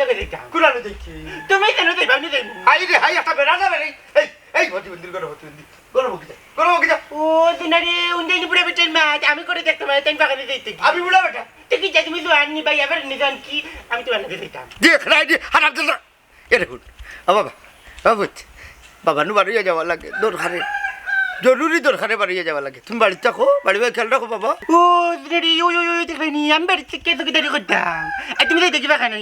তুই লোকে দেখতাম কুলানো দেখছি তুমি কেন দেখবা আমি দেখব হাই রে হাই একটা বেড়া যাবে এই এই প্রতিবন্ধীর গরম প্রতিবন্ধী গরম কি গরম কি ও দিনারে উন্দাইনি পুরো বেটের মাছ আমি করে দেখতাম তাই বাগানে দেখতে আমি বুড়া বেটা। তো কি যা তুমি তো আননি ভাই এবার নিজান কি? আমি তোমার লোকে দেখতাম দেখ রাই দে দিল এ দেখুন বাবা বাবু বাবা নু বাড়িয়ে যাওয়া লাগে দরকারে। জরুরি দরকারে বাড়িয়ে যাওয়া লাগে। তুমি বাড়িতে থাকো বাড়ি বাড়ি খেয়াল রাখো বাবা। ও দিনারে ইউ ইউ ইউ দেখবে নি আমি বাড়িতে কে তোকে দাঁড়িয়ে করতাম? আর তুমি দেখতে বাগানে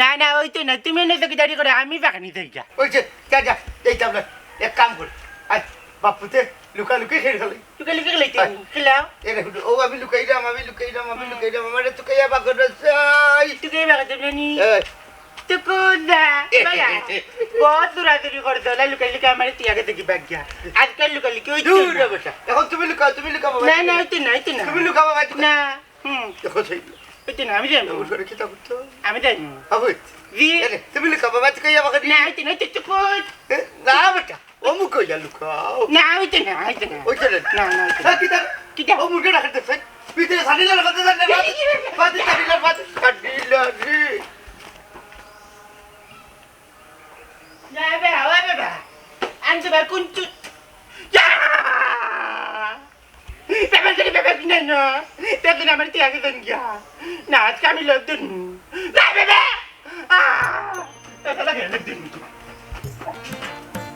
না না ওই তো না তুমি না তোকে দাঁড়িয়ে করে আমি বাগানে দেখতাম ওই যে যা যা এইতাম না এক কাম করি। আয় বাপুতে লুকা লুকি খেলে তুই কালি কে লাইতে খেলাও। এ দেখুন ও আমি লুকাই রাম আমি লুকাই রাম আমি লুকাই রাম আমার তো কইয়া বাগর সাই তুই কে বাগাতে নি বহুত দূরাদূরি করে দলে লুকা লুকা আমার টিয়াকে দেখি বাগিয়া আজকাল লুকা লুকি ওই দূর বেটা এখন তুমি লুকাও তুমি লুকাবো না না ওই না ওই না তুমি লুকাবো বাকি না হুম দেখো সেই ওই না আমি জানি ওর করে কি তা করতে আমি জানি বাবুত জি তুমি লুকাবো বাকি কই আমাকে না ওই না তুই তো কোত না বেটা ও মুখ কই লুকাও না ওই না ওই না ওই না না না কি তা কি তা ও মুখ রাখতে ভিতরে সাড়ি লাগাতে জানে বাদ সাড়ি লাগাতে সাড়ি লাগাতে ভিতরে সাদিলা রাখতে চাই না বাদ সাদিলা বাদ সাদিলা রে না বে হাওয়া বে বা আনতে বা কোন চু Ya! Bebek ini bebek ini no. Bebek ini ambil tiang itu ya. Nah, kami lodun. Nah, bebek. Ah, bebek lagi lodun.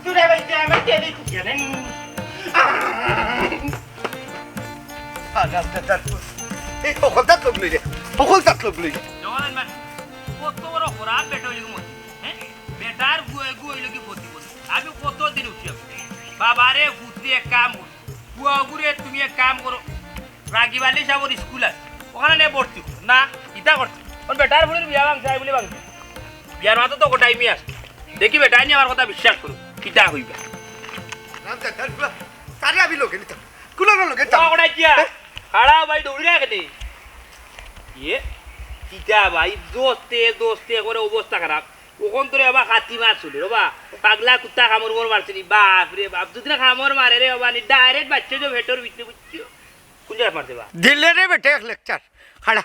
Sudah baca ambil tiang itu ya nen. Ah, আলাদা তার এই সকল তাত লোক লই রে সকল তাত লোক লই জগন্নাথ মান কত বড় খরাব বেটা হইল মতি বাবারে পুত্রি এক কাম কর। বুয়া গুরে তুমি এক কাম করো। রাগি বালি সাবর স্কুল আছে ওখানে নে ভর্তি করো। না ইটা করছে। ওর বেটার ভুলির বিয়া ভাঙছে আই বলে ভাঙছে বিয়ার মাত্র তো টাইমই আছে। দেখি বেটাই নিয়ে আমার কথা বিশ্বাস করো কিটা হইবা। কিয়া খাড়া ভাই দৌড়ি রাখে ইয়ে ভাই দোস্তে দোস্তে করে অবস্থা খারাপ। ওখান তোরে আবার হাতি মাছ চলে রে পাগলা কুত্তা কামড় মোর মারছে নি বাপ রে বাপ যদি না কামড় মারে রে বাবা নি ডাইরেক্ট বাচ্চা যে ভেটর ভিতরে বুঝছ কোন জায়গা মারছে বা? দিলে রে বেটে এক লেকচার খাড়া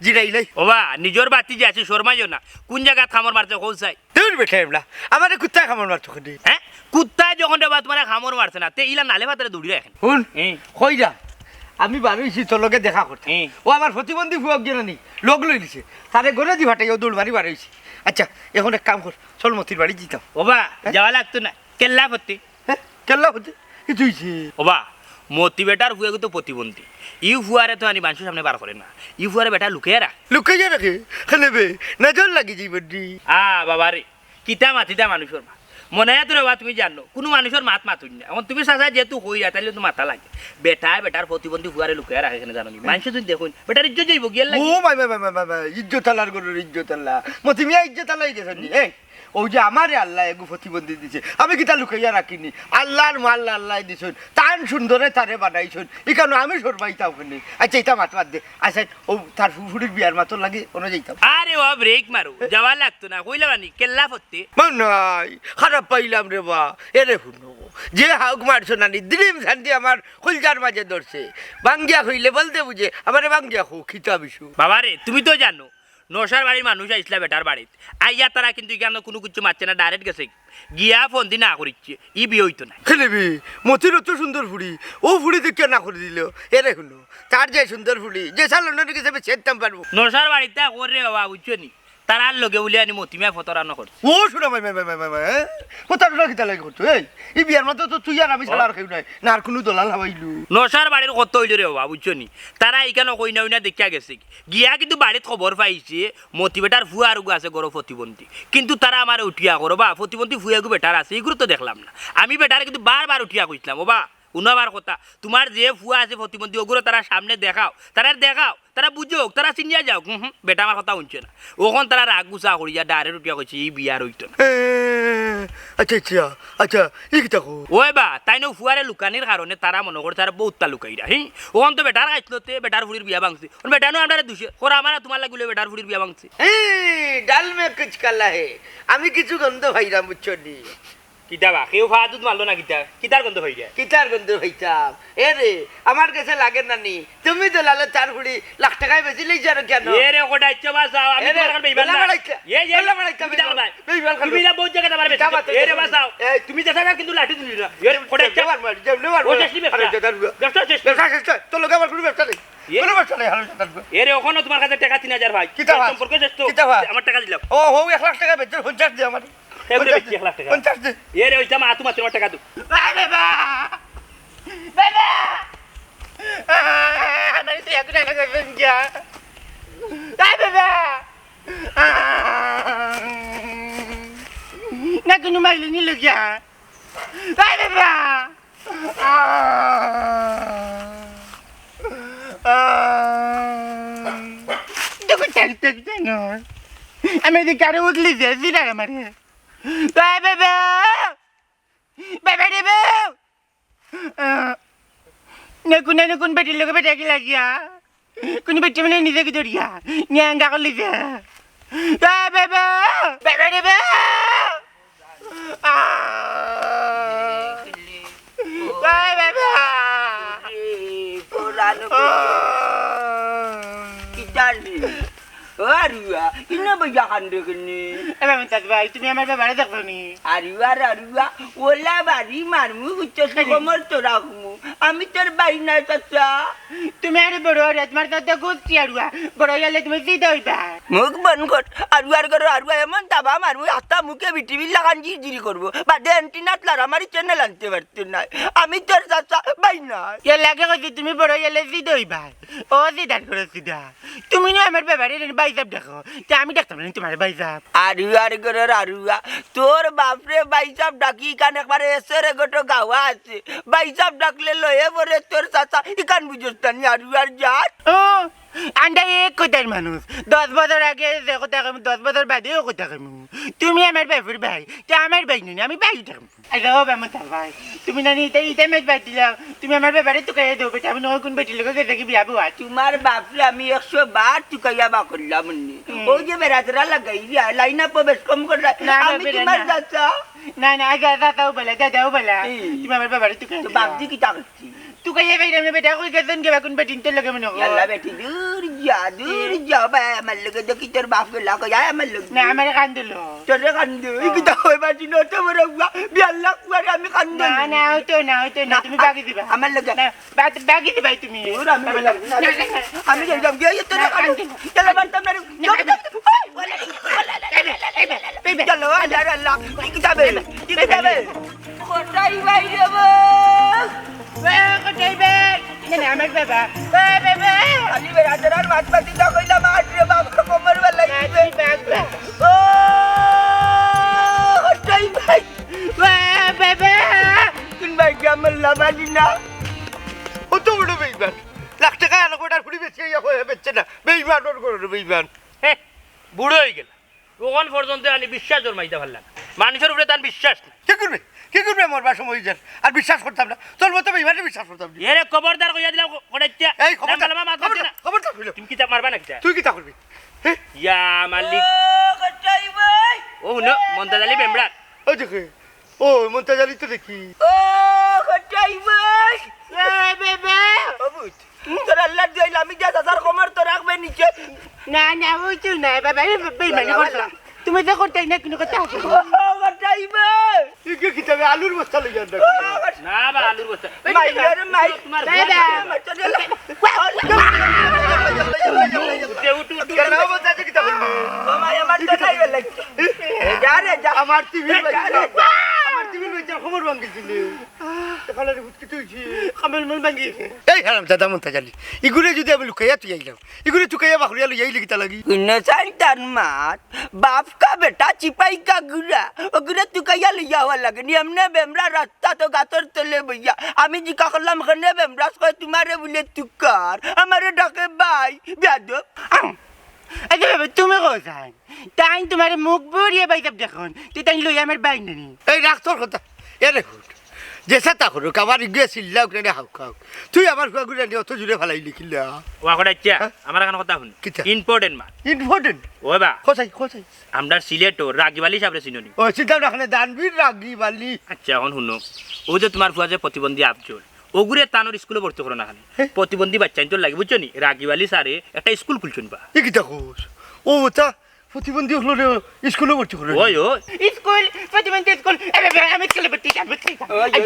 জিরাইলাই ওবা নিজর বাতি যে আছে শর্মাইও না কোন জায়গা কামড় মারছে কোন চাই। তুই বেটে এমলা আমারে কুত্তা খাবার মারতো খুদি হ্যাঁ কুত্তা যখন রে বাত মানে কামড় মারছে না তে ইলা নালে ভাতরে দৌড়ি রাখেন শুন। কই যা আমি বারোইছি তোর লগে দেখা করতে। ও আমার প্রতিবন্ধী ভুয়ক জানি লোক লই দিছে তারে গড়ে দি ভাটাই ও দৌড় মারি বারোইছি আচ্ছা এখন এক কাম কর চল মতির বাড়ি যেতাম ওবা যাওয়া লাগতো না কেল্লা ভর্তি হ্যাঁ কেল্লা ভর্তি কি তুইছে ওবা মতি বেটার হুয়ে তো প্রতিবন্ধী। ই হুয়ারে তো আনি মানুষের সামনে বার করে না। ই হুয়ারে বেটা লুকিয়ে রাখ লুকে যা রাখে খেলেবে নজর লাগি বড্ডি আ বাবা রে কিতা মাতিতা মানুষের মাত মনে হয় তোর বাবা তুমি জানো কোনো মানুষের মাত মাতুন না। এখন তুমি চাচা যেহেতু হই যায় তাহলে তো মাথা লাগে। বেটা বেটার প্রতিবন্ধী হুয়ারে লুকিয়ে রাখে এখানে জানো মানুষ তুমি দেখুন বেটার ইজ্জত যাইব গিয়ে লাগে। ইজ্জত আল্লাহর গরুর ইজ্জত আল্লাহ মতি ইজ্জত আল্লাহ গেছেন এই ও যে আমারে আল্লাহ এগু প্রতিবন্ধী দিছে। আমি কিতা লুকাইয়া রাখিনি। আল্লাহর মাল্লা আল্লাহ দিছুন। তান সুন্দরে তারে বানাইছুন। এখানে আমি সরবাইতাম ওখানে আচ্ছা এটা মাত মাত দে। আচ্ছা ও তার ফুফুরির বিয়ার মাতর লাগে ওনে যাইতাম। আরে ও ব্রেক মারো। যাওয়া লাগতো না কইলা বানি কেল্লা ফত্তে। নাই খারাপ পাইলাম রে বা। এরে শুনো যে হাউক মারছো নানি দ্রিম শান্তি আমার কলজার মাঝে ধরছে। বাঙ্গিয়া হইলে বলতে বুঝে আমারে বাঙ্গিয়া হো খিতা বিশু বাবা রে তুমি তো জানো নশার বাড়ির মানুষ আইসলা বেটার বাড়িত। আইয়া তারা কিন্তু কেন কোনো কিছু মারছে না ডাইরেক্ট গেছে। গিয়া ফোন দি না করিচ্ছে। ই বিয়ে হইতো না। খেলেবি মতির অত সুন্দর ফুড়ি ও ফুড়ি দেখে না করে দিল। এ শুনো তার যে সুন্দর ফুড়ি যে সালনের আমি ছেড়তাম পারব। নশার বাড়িতে করে বাবা বুঝছ নি? তারার লগে বলে আনি মতিমিয়া ফতরানো করছে ও শোনা মাই মাই মাই মাই কোথাও কিতা লাগে করতো এই? এই বিয়ার তো তুই আর আমি ছাড়া আর কেউ নাই। না আর কোনো দলাল হাবাইলু। বাড়ির কত হইল রে বাবা বুঝছ নি? তারা এইখানে কই না না দেখিয়া গেছে। গিয়া কিন্তু বাড়িত খবর পাইছে মতি বেটার ফুয়া আর আছে গরো প্রতিবন্ধী কিন্তু তারা আমার উঠিয়া করো বা প্রতিবন্ধী ফুয়াগু বেটার আছে এইগুলো তো দেখলাম না। আমি বেটারে কিন্তু বারবার উঠিয়া কইছিলাম ও বা। উনাবার কথা। তোমার যে ফুয়া আছে প্রতিবন্ধী ওগুলো তারা সামনে দেখাও। তারা দেখাও তারা বুঝোক তারা চিনিয়া যাও হুম হুম বেটা আমার কথা শুনছে না। ওখন তারা রাগ গুছা করিয়া ডাইরেক্ট উঠিয়া কইছে এই বিয়ার হইতো না। আচ্ছা আচ্ছা আচ্ছা ই কিতা কো ওই বা তাই নো ফুয়ারে লুকানির কারণে তারা মনে করে তারা বহুতটা লুকাইরা হি? ওখান তো বেটার খাইছিলতে বেটার ফুড়ির বিয়া ভাঙছে বেটানো আমরা দুষে ওরা আমার তোমার লাগলে বেটার ফুড়ির বিয়া ভাঙছে ডাল মে কুছ কালা হে আমি কিছু গন্ধ ভাইরাম বুঝছ কিতা বা কেউ দুধ মারলো না কিতা কিতার গন্ধ যায়। কিতার গন্ধ হইতাম এ রে আমার কাছে লাগে না নি তুমি তো লালে চার কুড়ি লাখ টাকায় বেশি লইছ আর কেন এ রে ওটা ইচ্ছা বাসাও আমি তোমার কাছে বেইমান না এ এ তুমি যাও বেইমান, ভাই বেইমান খালো। তুমি না বহুত জায়গা আমার বেশি এ রে বাসাও তুমি যাও না কিন্তু লাঠি দিলি না এ রে ওটা ইচ্ছা যাবার মার, যাও, নেবার ও মার। আরে, ব্যবসা ব্যবসা চেষ্টি ব্যবসা নয়, তোর লোকে আমার কোনো ব্যবসা নেই? কোনো ব্যবসা নেই হালো সাতাশ এ রে ওখানে তোমার কাছে টাকা তিন হাজার ভাই। কিতা? সম্পর্ক শেষ কিতা? আমার টাকা দিলাম ও হো এক লাখ টাকা বেচে পঞ্চাশ দে আমার এগুলো বেচছি এক লাখ টাকা। এ রে ওইটা মা তোমার তোমার টাকা দু না কোনো মাইলে নিল গিয়া বাবা দেখো চারি চারি আমি এদিকে আরও উঠলি যে জিরার আমারে Bye, বাবা বাবা রে নকুন নকুন বেটির লোক বেটা কি লাগিয়া কোন বেটি মানে নিজে কি ধরিয়া নিয়াঙ্গা করলি যে বাবা বাবা রে বা বাবা আরুয়া ইনো বইয়া কান্দ কিনি এবার মন্তাজ ভাই তুমি আমার বাবারে দেখো নি আরুয়া আরুয়া ওলা বাড়ি মারমু উচ্চ কমর তোরা হুমু আমি তোর বাড়ি নাই চাচা তুমি আরে বড় রে তোমার তো গোষ্ঠী আড়ুয়া বড় হইলে তুমি জিদা হইবা মুখ বন কর আরুয়ার করো আরুয়া এমন দাবা মারমু হাতা মুখে বিটিভি লাগান জিরি করব বাদে অ্যান্টিনাত লার আমার চ্যানেল আনতে পারতো না আমি তোর চাচা বাই নাই এ লাগে কইছি তুমি বড় হইলে জিদা হইবা ও জিদার করে সিধা তুমি না আমার বাবারে বাইসাব দেখো তা আমি দেখতাম না তোমার বাইসাব আরুয়ার গরে আরুয়া তোর বাপরে বাইসাব ডাকি কান একবারে এসরে গোটো গাওয়া আছে। বাইসাব ডাকলে লয়ে পরে তোর চাচা ইকান বুঝোস তানি আরুয়ার জাত। আন্ডা এক কথার মানুষ? দশ বছর আগে যে কথা কম দশ বছর বাদেও কথা কম। তুমি আমার বাপুর ভাই তা আমার ভাই নুনি আমি ভাই থাকব। আরে ও বামা তার ভাই তুমি না নিতে ইতে মেজ বাদ দিলাম তুমি আমার ব্যাপারে তো কে দেবো আমি নয় কোন বেটির লোক দেখি বিয়া বুয়া তোমার বাপরে আমি একশো বার চুকাইয়া বা করলাম নি ওই যে বেড়াতরা লাগাই লাইনা প্রবেশ কম করে না, আমি তোমার। চাচা না না দাদাও বলে দাদাও বলে। তুমি আমার ব্যাপারে তো কে তো বাপজি কি তাকছি তুই কে ভাই আমি বেটা কই গেছেন কে কোন বেটিন তো লগে মনে ইয়াল্লা বেটি দূর যা দূর যা বা আমার লগে দেখি তোর বাপ গেলা কই আয় আমার লগে না আমার কান্দিল তোরে কান্দ কি তা হই বাজি নত বড় বিয়াল্লা কুয়ারে আমি কান্দ না না হইতো না হইতো না তুমি বাকি দিবা আমার লগে না বাকি- বাকি দিবাই তুমি দূর আমি গেলাম না, না, না, না। আমি যাইলাম গিয়ে তোরে কান্দ চলো বান্তাম না চলো আল্লাহ আল্লাহ কি যাবে কি যাবে কোটাই বাইরে আমার বাবা আমি বেড়াতে মাছ পাতি না কইলাম আটরে বাবা কোমর ও কোটাই ভাই বাবা কোন ভাই কেমন লাভালি না ও তো বড় বেইমান লাখ টাকা এনে কোটার ফুড়ি বেচে ইয়া হয়ে বেচছে না বেইমান ওর করে বেইমান বুড়ো হয়ে গেল ওখান পর্যন্ত আমি বিশ্বাস জন্মাইতে পারলাম মানুষের উপরে তার বিশ্বাস নেই কি করবে কি করবে মরবার সময় যান আর বিশ্বাস করতাম না তোর মতো বেইমানে বিশ্বাস করতাম না এরে খবরদার কইয়া দিলাম কোটাইতিয়া এই খবরদার না খবরদার হইল তুমি কিতা মারবা না কিতা তুই কি তা করবি হ্যাঁ ইয়া মালিক ও হুনো মন্তাজ আলী বেমড়া ওই দেখে ও মন্তাজ আলী তো দেখি ও কোটাই ভাই বাবা অবুত তোর আল্লাহ দিল আমি যা দাদার কোমর তো রাখবে নিচে না না হইতো না বাবা বেইমানি করছ তুমি তো করতে না কোনো কথা কি কিতাবে আলুর বস্তা লই যান না বা আলুর বস্তা মাইয়ার মাই তোমার উঠে উঠে উঠে কেন মন্তাজ কিতা করবি মাই আমার তো নাই লাগছে যা রে যা আমার টিভির এই, খবর ভাঙ্গিছিলি দাদা মন তাজালি ইগুরে যদি আমি লুকাইয়া তুই আইলাম ইগুরে চুকাইয়া বাহরিয়া লই আইলি কিতা লাগি? কইনা সাইতান মাত? বাপ কা বেটা চিপাই কা গুরা তুকাইয়া লইয়া হওয়া লাগে। নি এমনে বেমরা রাস্তা তলে বইয়া। আমি জিকা করলাম খনে বেমরা কয় তোমারে বলে তুকার আমারে ডাকে বাই বেয়াদব। আচ্ছা তুমি কোথায় তাই তোমার মুখ বুড়িয়ে বাইতাব দেখুন। তুই তাই লই আমার বাইন এই রাখ তোর কথা। এ রে হুট? যেসা তা করুক আমার ইগে চিল্লা ওখানে হাউ খাও তুই আমার খুয়া ঘুরে নিয়ে অত জুড়ে ফেলাই লিখিলা ওয়া কটা ইচ্ছা হ্যাঁ? আমার এখন কথা শুন। কিতা? ইম্পর্টেন্ট মাল ইম্পর্টেন্ট ওই বা। খোঁচাই খোঁচাই। আমরা সিলেটও রাগিবালি সাবরে চিনি ও চিন্তা রাখলে দানবীর রাগি বালি আচ্ছা এখন শুনো। ও যে তোমার ফুয়া যে প্রতিবন্ধী আফজল ওগুরে তানোর স্কুলে ভর্তি করো না খালি প্রতিবন্ধী বাচ্চা তো লাগে বুঝছ নি? রাগিবালি স্যারে একটা স্কুল খুলছেন বা। কিতা কোস? ও তা প্রতিবন্ধী হলো রে স্কুলে ভর্তি করে ওই ওই। স্কুল প্রতিবন্ধী স্কুল। এবে আমি স্কুলে ভর্তি যাব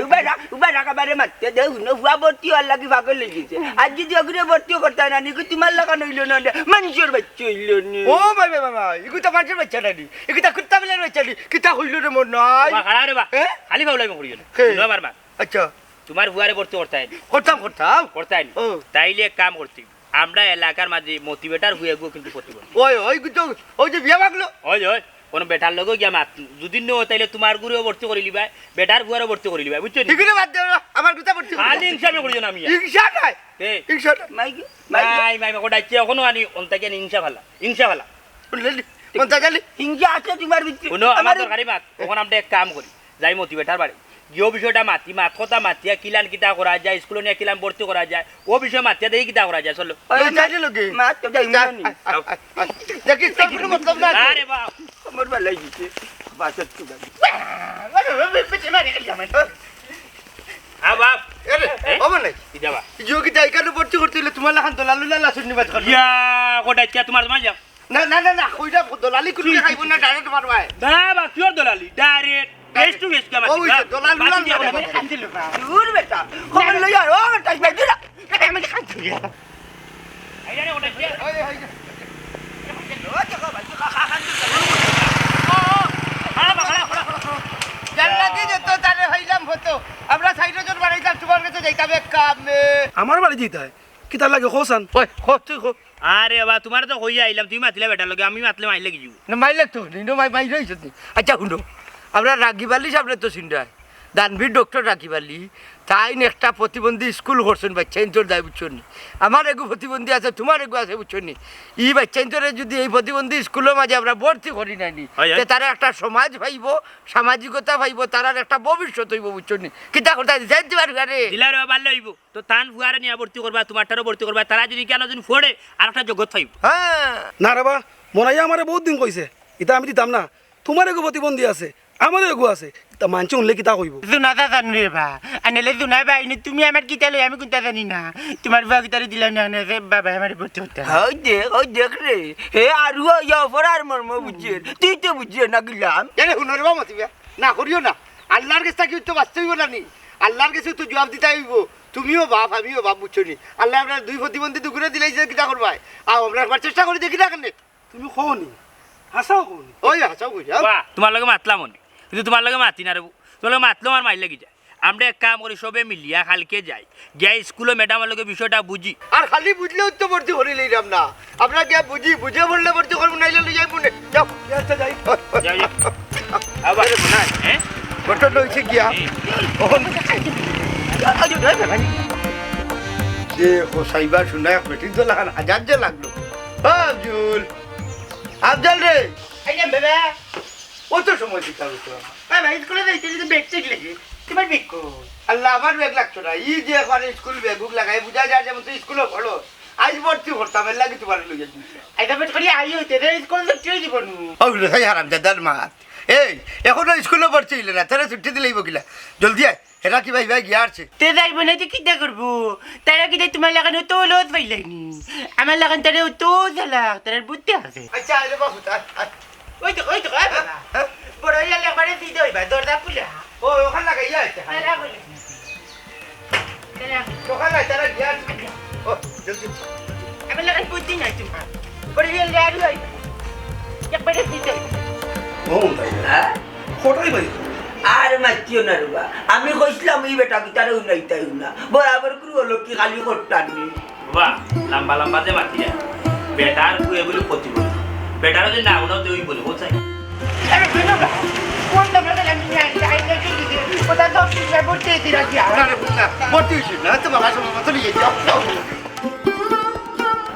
উবারা উবারা কাবারে মারতে দে হুনো হুয়া ভর্তি হওয়ার লাগি পাগল লেগেছে আর যদি ওগুলো ভর্তি করতে না নিকো তোমার লাগানো হইল না মানুষের বাচ্চা হইল না। ও ভাই ভাই ভাই ইগুতা মানুষের বাচ্চা নানি ইগুতা কুত্তা বিলের বাচ্চা নি কিতা হইল রে মোর নাই? খাড়া রে বা খালি ভালো লাগবে করিও না। হে। মা আচ্ছা। তোমার ফুয়ারে ভর্তি করতে হয়। করতাম করতাম। করতে হয় তাইলে এক কাম করতে। আমরা এলাকার মাঝে মোটিভেটার হয়ে গো কিন্তু প্রতিবন্ধী। ওই ওই কিন্তু ওই যে বিয়া ভাগলো ওই ওই কোনো বেটার লগে গিয়া মাত যদি নো তাইলে তোমার গুরেও ভর্তি করে লিবা বেটার গুয়ারও ভর্তি করে লিবা বুঝছ নি? ঠিকই বাদ দে না, আমার গুতা ভর্তি খালি হিংসা করিও না আমি ইংসা নাই এ ইংসা নাই। মাই মাই কোটা ইচ্ছে এখনও আনি? অন্তাকে হিংসা ফালা হিংসা ফালা শুনলি মন তাজালি হিংসা আছে তোমার ভিতরে। শুনো আমার দরকারি মাত তখন আমরা এক কাম করি যাই মোটিভেটার বাড়ি। যে বিষয়টা মাতি মাত কথা মাতিয়া কিলান কিতা করা যায় স্কুলে নিয়ে কিলান ভর্তি করা যায় ও বিষয় মাতিয়া দেখি কিতা করা যায় চলো তোমার না না না না দলালি না ডাইরেক্ট মারবাই না বা কিওর দলালি ডাইরেক্ট টু ওই। দূর বেটা খবর লই আর ও আমরা বাড়ি যেতে হয়। কি তার লাগে হোসান? ওই খো তুই খো আরে বাবা তোমার তো হইয়া আইলাম তুমি মাতলে বেটার লগে আমি মাতলে মাইলে না মাইলে তো নিনো মাই মাই রইছ আচ্ছা শুনো আমরা রাগিবালি সামনে তো চিন্তায় দানবীর ডক্টর রাগিবালি তাই একটা প্রতিবন্ধী স্কুল করছেন বাচ্চা ইন্তর দায় বুঝছ নি? আমার এগু প্রতিবন্ধী আছে তোমার এগু আছে বুঝছ নি? ই বাচ্চা ইন্তরে যদি এই প্রতিবন্ধী স্কুলের মাঝে আমরা ভর্তি করি নাইনি। তারা একটা সমাজ পাইব সামাজিকতা পাইব তারার একটা ভবিষ্যৎ হইব বুঝছ নি? কিতা কথা জানতে পারবে আরে? দিলার বাবা লইব তো তান ফুয়ারে নিয়ে ভর্তি করবা তোমারটারও ভর্তি করবা তারা যদি কেন যদি ফোড়ে আর একটা জগৎ পাইব হ্যাঁ। না রে বা মনাইয়া আমারে বহুত দিন কইছে। ইতা আমি দিতাম না। তোমার এগো প্রতিবন্ধী আছে আমারও এগো আছে। তা মানছে উনলে কিতা কইব? জুনাটা জানো রে বা। আনলে জুনাই বা এনে তুমি আমার কিতা লই আমি কোনটা জানি না? তোমার বা কিতারে দিলাম না আনে যে বাবা আমার ভর্তি হতে ওই দেখ ওই দেখ রে হে আর ইয়া ফরার মর্ম বুঝিয়ে তুই তো বুঝিয়ে না গেলাম এরে হুনরে বা মতিবা না করিও না। আল্লাহর কাছে কি তো বাঁচতে হইব না? নি আল্লাহর কাছে তো জবাব দিতে হইব তুমিও বাপ আমিও বাপ বুঝছ নি আল্লাহ আপনার দুই প্রতিবন্ধী দুগুরে দিলাইছে কিটা করবাই আর আমরা একবার চেষ্টা করে দেখি না? কেন তুমি কওনি হাসাও কওনি ওই হাসাও কই তোমার লগে মাতলাম মনে কিন্তু তোমার লগে মাতি না রে তোমার লগে মাতলেও আমার মাইল লাগি যায়। আমরা এক কাম করি সবে মিলিয়া কালকে যাই। গিয়া স্কুলে ম্যাডামের লগে বিষয়টা বুঝি। আর খালি বুঝলেও তো ভর্তি করে লইলাম না। আমরা কে বুঝি বুঝে বললে ভর্তি করব নাইলে লই যাই মনে যাও। যাই যাও যাও। আবার হ্যাঁ ঘটনা হয়েছে গিয়া। ওহন যে হোসাইবা শুনে পেটি তো লাগান হাজার যে লাগল। আব্দুল আফজাল। রে। আইয়া বাবা ও তো সময় দিতে হবে তো বাবা স্কুলে যাইতে যদি বেগ চেক লাগে। তোমার কো আল্লাহ আমার ব্যাগ লাগতো না। ই যে এখন স্কুল ব্যাগ বুক লাগাই বুঝা যায় যেমন তুই স্কুলে পড়ো। আজ ভর্তি করতাম এর লাগে তোমার লইয়া আইতা বেট করি আই হইতে রে স্কুল তো তুই দিব নু সেই হারাম দাদার মাত এই এখনও স্কুলে ভর্তি হইলে না তারা ছুটি দিলেই বকিলা জলদি আয় এরা কি ভাই ভাই গিয়া আসছে? তে যাইব না তো কিতা করব? তারা কিতা তোমার লাগানো তো লোদ পাইলাইনি। আমার লাগান তারা তো জ্বালা তার বুদ্ধি আছে। আচ্ছা আরে বাবু ওই তো ওই তো আয় বাবা বড় ইয়া একবারে দিতে হইবা দরজা খুলা ও ওখানে লাগাইয়া আছে তারা খুলে তারা ওখানে তারা গিয়া ও জলদি আমার লাগান বুদ্ধি নাই তোমার বড় ইয়া লাড়ু হইবা একবারে দিতে হইবা ও তাই হ্যাঁ কোটাই ভাই আর মাতিও না রে আমি কইছিলাম এই বেটা কি তারে উনাইতাই না বরাবর করে হলো কি খালি করতানি বাবা লম্বা লম্বা যে মাতি বেটার কুয়ে বলে প্রতিবন্ধী বেটারও যদি না উনাও তুই বলে বোঝাই। আরে শুনো বা কোন আমি নিয়ে আসি আই না কি দিতে ওটা তো কি বলতে দিরা কি আরে বুঝলা ভর্তি হইছি না তো বাবা সময় মতো নিয়ে যাও। যাও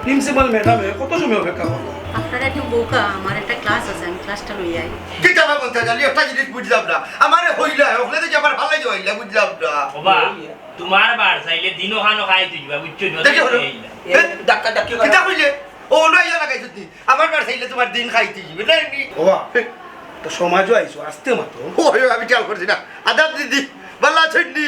প্রিন্সিপাল ম্যাডামে কত সময় অপেক্ষা করব আপনারা একটু বোকা আমার একটা ক্লাস আছে আমি ক্লাসটা লই আই। কি যাবা বলতে জানি একটা জিনিস বুঝলাম না। আমারে হইলা ওখানে তো যাবার ভালো হইলা বুঝলাম না। বাবা তোমার বার চাইলে দিনও খানো খাই দিবা বুঝছ দেখি হলো। কইলে ও না ইয়া লাগাইছ তুই। আমার বার চাইলে তোমার দিন খাইতে যাবে না নি? বাবা তো সমাজও আইছো আসতে মাত্র ওই আমি চাল করছি না। আদাব দিদি বাল্লা ছন্ডি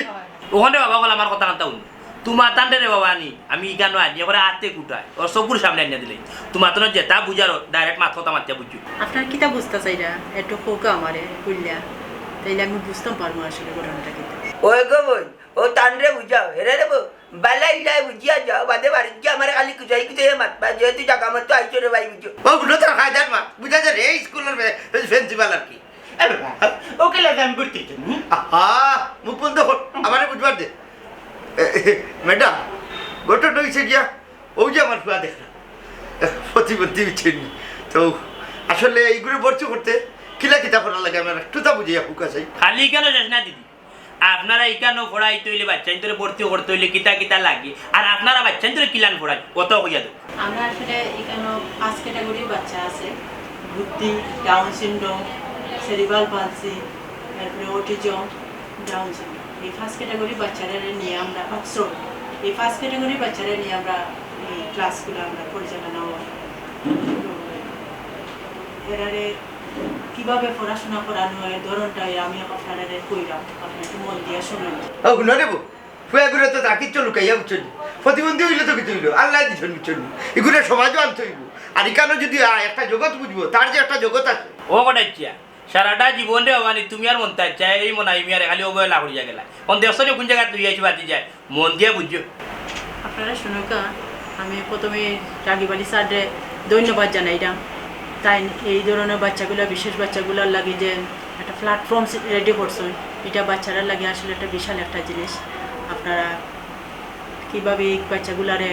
ওখানে বাবা বলে আমার কথা কান্তা শুন। তোমার তান্ডে রে বাবা নি আমি ইকানো আনি করে হাতে কুটায়। ওর চকুর সামনে আনিয়ে দিলে। তোমার তো যেটা বুঝারো ডাইরেক্ট মাথা কথা মাতিয়া বুঝছ। আপনার কিতা বুঝতে চাইরা একটু হোক আমারে কইলা। তাইলে আমি বুঝতাম পারব আসলে ঘটনাটা কিতা। ওই গো বোন ও তানরে বুঝাও। হেরে রে বউ বালাই ইলাই বুঝিয়া যাও বাদে বাড়ি গিয়ে আমার খালি কুচাই কুচাই মাত। বা যেহেতু জাগা মতো আইছো রে ভাই বুঝো ও গুলো তো খাই দেন মা বুঝা যায় রে স্কুলের প্রিন্সিপাল আর কি। এ বাবা ওকে লাগে আমি বুঝতে চাই আহা মুখ বন্ধ কর আমারে বুঝবার দে। ম্যাডাম ঘটনা হয়েছে গিয়া ওই যে আমার ফুয়া দেখলাম প্রতিবন্ধী ছিনি তো আসলে এইগুলো বর্চ করতে কিলা কিতা করা লাগে? আমার একটু তা বুঝিয়া ফুকা চাই খালি কেন যাস না দিদি? আপনারা ইকানো পড়াই তৈলে বাচ্চা ইন্তরে ভর্তি করতে হইলে কিতা কিতা লাগে। আর আপনারা বাচ্চা ইন্তরে কিলান পড়াই কত হইয়া দেব আমরা আসলে এখানে পাঁচ ক্যাটাগরির বাচ্চা আছে। বুদ্ধি ডাউন সিনড্রোম সেরিবাল পালসি তারপরে অটিজম ডাউন সিনড্রোম এই ফার্স্ট ক্যাটাগরির বাচ্চারা নিয়ে আমরা অক্সফোর্ড এই ফার্স্ট ক্যাটাগরির বাচ্চারা নিয়ে আমরা এই ক্লাসগুলো আমরা পরিচালনা এরারে কীভাবে পড়াশোনা করানো হয় ধরনটা আমি আপনারা কইরাম আপনি একটু মন দিয়ে শুনুন। ও শুনো নেব? তো তাকে চলু কাইয়া প্রতিবন্ধী হইলে তো কিছু হইল আল্লাহ দিচ্ছেন বুঝছেন এগুলো সমাজও আনতে হইব। আর এখানে যদি একটা জগৎ বুঝব তার যে একটা জগৎ আছে। ও কটাচ্ছিয়া সারাটা জীবন রে বাবানি তুমি আর মন তার এই মনে হয় আর খালি অবহেলা করিয়া গেলা কোন দেশে কোন জায়গায় তুই আইছি বাতি যায় মন দিয়ে বুঝছ। আপনারা শুনুকা আমি প্রথমে রাগিবালি স্যাররে ধন্যবাদ জানাইলাম। তাই এই ধরনের বাচ্চাগুলো বিশেষ বাচ্চাগুলোর লাগে যে একটা প্ল্যাটফর্ম রেডি করছেন এটা বাচ্চারা লাগে আসলে একটা বিশাল একটা জিনিস। আপনারা কীভাবে এই বাচ্চাগুলারে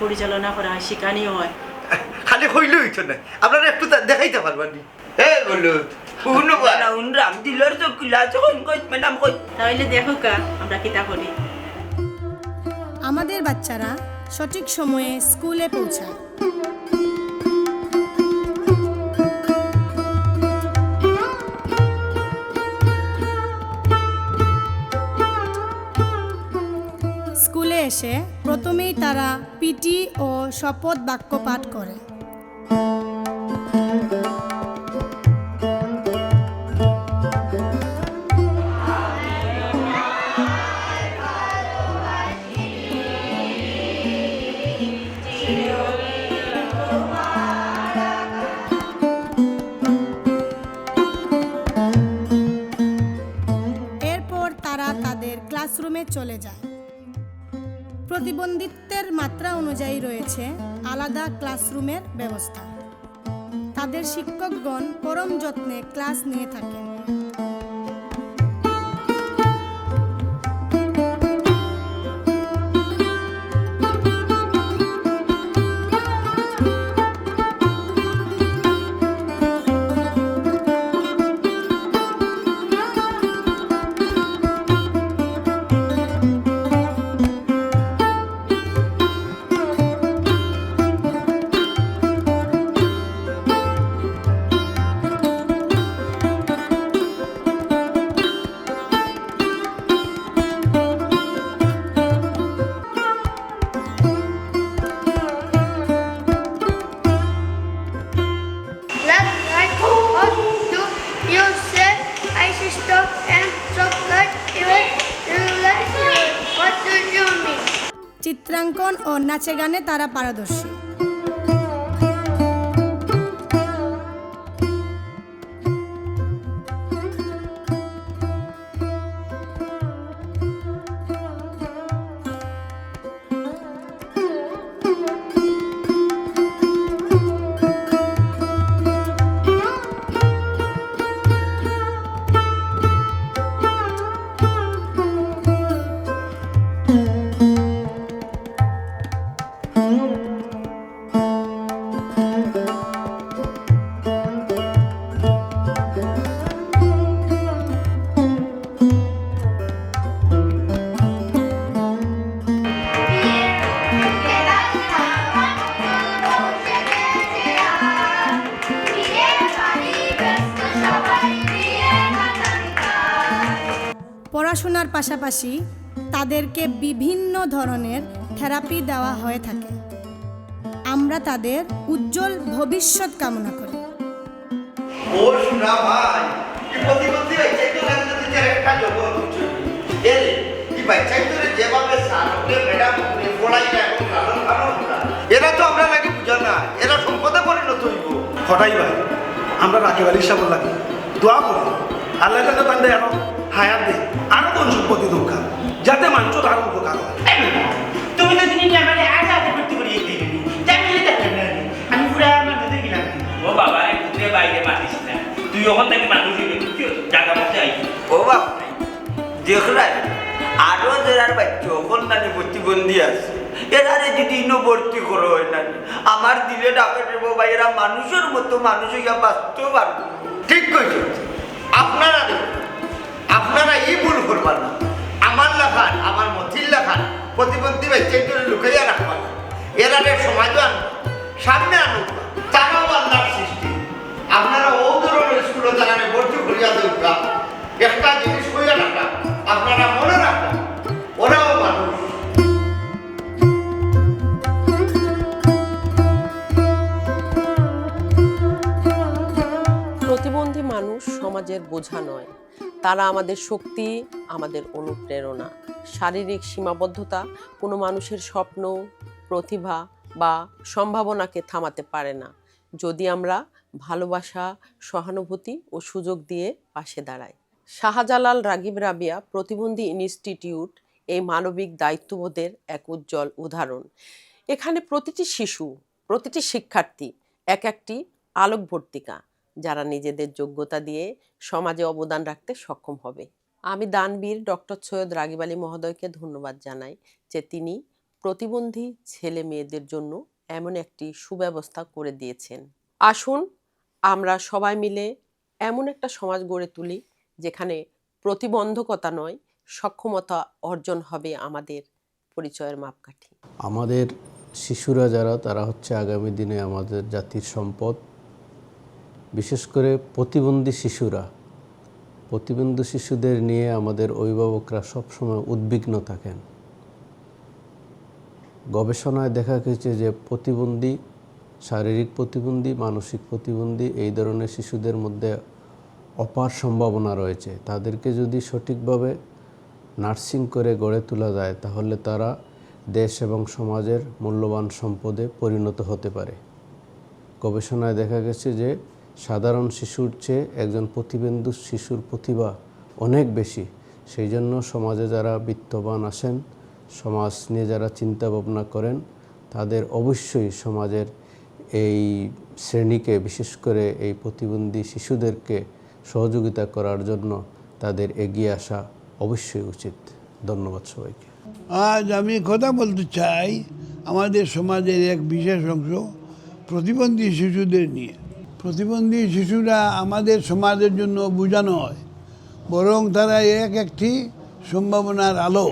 পরিচালনা করা হয় শেখানিও হয়। খালি হইলে হইতো না আপনারা একটু দেখাইতে পারবানি হে বলল তাহলে দেখো কা আমরা কিতা করি। আমাদের বাচ্চারা সঠিক সময়ে স্কুলে পৌঁছায়। এসে প্রথমেই তারা পিটি ও শপথ বাক্য পাঠ করে। তারা তাদের ক্লাসরুমে চলে যায়। প্রতিবন্ধিত্বের মাত্রা অনুযায়ী রয়েছে আলাদা ক্লাসরুমের ব্যবস্থা। তাদের শিক্ষকগণ পরম যত্নে ক্লাস নিয়ে থাকেন। নাচে গানে তারা পারদর্শী। পাশাপাশি তাদেরকে বিভিন্ন ধরনের থেরাপি দেওয়া হয়ে থাকে। আমরা তাদের উজ্জ্বল ভবিষ্যৎ কামনা করি। এর তো আমরা লাগে বুঝা না এরা সম্পদে পরিণত হইব। হঠাই ভাই আমরা রাকিব আলী সাহেব লাগি। দোয়া করি। আল্লাহ যাতে তাদের আরও হায়াত আরও ধন সম্পত্তি দরকার? যাতে মানুষ আরও উপকার হয়। তুমি তো জিনিস আমার আজ আজ ভর্তি করিয়ে দিলি। আমি দেখলাম না আমি পুরা গেলাম ও বাবা বাইরে মাতিস না তুই ওখান থেকে মানুষ জায়গা মধ্যে আইছি ও বাপ দেখলাই আরও যারা বাচ্চা কন্যানি প্রতিবন্ধী আছে এরারে যদি ইনো ভর্তি করো হয় না আমার দিলে ডাকে দেবো ভাই এরা মানুষের মতো মানুষ হইয়া বাঁচতেও পারবে। ঠিক কইছ। আপনারা দেখুন, আপনারা এই ভুল করবার না। আমার লেখার আমার তারা আমাদের শক্তি, আমাদের অনুপ্রেরণা, শারীরিক সীমাবদ্ধতা, কোনো মানুষের স্বপ্ন, প্রতিভা বা সম্ভাবনাকে থামাতে পারে না। যদি আমরা ভালোবাসা, সহানুভূতি ও সুযোগ দিয়ে পাশে দাঁড়াই। শাহজালাল, রাগিব রাবিয়া প্রতিবন্ধী ইনস্টিটিউট এই মানবিক দায়িত্ববোধের এক উজ্জ্বল উদাহরণ। এখানে প্রতিটি শিশু, প্রতিটি শিক্ষার্থী এক একটি আলোকবর্তিকা। যারা নিজেদের যোগ্যতা দিয়ে সমাজে অবদান রাখতে সক্ষম হবে। আমি দানবীর ডক্টর সৈয়দ রাগিব আলী মহোদয়কে ধন্যবাদ জানাই যে তিনি প্রতিবন্ধী ছেলে মেয়েদের জন্য এমন একটি সুব্যবস্থা করে দিয়েছেন। আসুন আমরা সবাই মিলে এমন একটা সমাজ গড়ে তুলি যেখানে প্রতিবন্ধকতা নয়, সক্ষমতা অর্জন হবে আমাদের পরিচয়ের মাপকাঠি। আমাদের শিশুরা যারা, তারা হচ্ছে আগামী দিনে আমাদের জাতির সম্পদ। বিশেষ করে প্রতিবন্ধী শিশুরা, প্রতিবন্ধী শিশুদের নিয়ে আমাদের অভিভাবকরা সবসময় উদ্বিগ্ন থাকেন। গবেষণায় দেখা গেছে যে প্রতিবন্ধী, শারীরিক প্রতিবন্ধী, মানসিক প্রতিবন্ধী এই ধরনের শিশুদের মধ্যে অপার সম্ভাবনা রয়েছে। তাদেরকে যদি সঠিকভাবে নার্সিং করে গড়ে তোলা যায়, তাহলে তারা দেশ এবং সমাজের মূল্যবান সম্পদে পরিণত হতে পারে। গবেষণায় দেখা গেছে যে সাধারণ শিশুর চেয়ে একজন প্রতিবন্ধু শিশুর প্রতিভা অনেক বেশি। সেই জন্য সমাজে যারা বিত্তবান আসেন সমাজ নিয়ে যারা চিন্তা ভাবনা করেন, তাদের অবশ্যই সমাজের এই শ্রেণীকে, বিশেষ করে এই প্রতিবন্ধী শিশুদেরকে সহযোগিতা করার জন্য তাদের এগিয়ে আসা অবশ্যই উচিত। ধন্যবাদ সবাইকে। আজ আমি কথা বলতে চাই আমাদের সমাজের এক বিশেষ অংশ, প্রতিবন্ধী শিশুদের নিয়ে। প্রতিবন্ধী শিশুরা আমাদের সমাজের জন্য বোঝা হয়। বরং তারা এক একটি সম্ভাবনার আলো।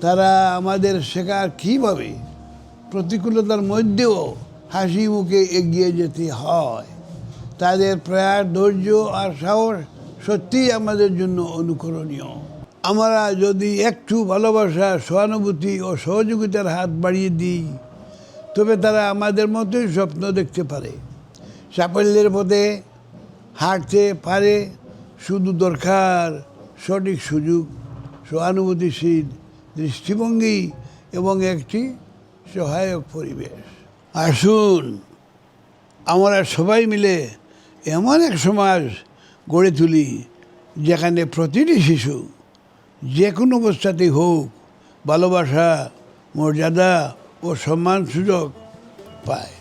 তারা আমাদের শেখার কীভাবে প্রতিকূলতার মধ্যেও হাসি মুখে এগিয়ে যেতে হয়। তাদের প্রয়াস, ধৈর্য আর সাহস সত্যিই আমাদের জন্য অনুকরণীয়। আমরা যদি একটু ভালোবাসা, সহানুভূতি ও সহযোগিতার হাত বাড়িয়ে দিই, তবে তারা আমাদের মতোই স্বপ্ন দেখতে পারে। সাফল্যের পথে হাঁটতে পারে, শুধু দরকার সঠিক সুযোগ, সহানুভূতিশীল দৃষ্টিভঙ্গি এবং একটি সহায়ক পরিবেশ। আসুন, আমরা সবাই মিলে এমন এক সমাজ গড়ে তুলি, যেখানে প্রতিটি শিশু যে কোনো অবস্থাতেই হোক ভালোবাসা, মর্যাদা ও সম্মান সুযোগ পায়।